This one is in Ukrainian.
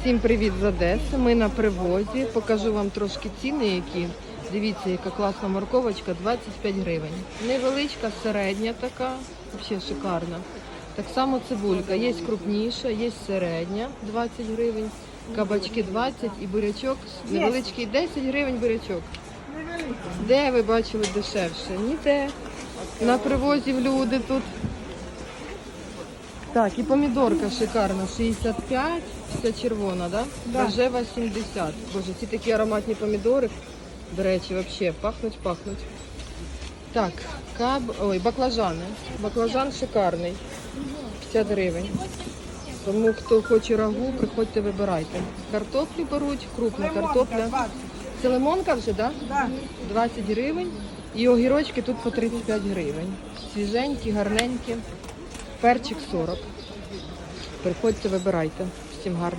Всім привіт з Одеси. Ми на привозі. Покажу вам трошки ціни, які. Дивіться, яка класна морковочка, 25 гривень. Невеличка, середня така, взагалі шикарна. Так само цибулька. Є крупніша, є середня, 20 гривень, кабачки 20 і бурячок невеличкий 10 гривень бурячок. Де ви бачили дешевше? Ніде. На привозі в люди тут. Так, і помідорка шикарна, 65, вся червона, да? Да. Рожева 70. Боже, ці такі ароматні помідори, до речі, взагалі пахнуть, пахнуть. Так, каб... Ой, баклажани. Баклажан шикарний. 50 гривень. Тому хто хоче рагу, приходьте, вибирайте. Картоплю беруть, крупна картопля. Це лимонка вже, так? Да? Да. 20 гривень. І огірочки тут по 35 гривень. Свіженькі, гарненькі. Перчик 40. Приходьте, вибирайте. Всім гарно.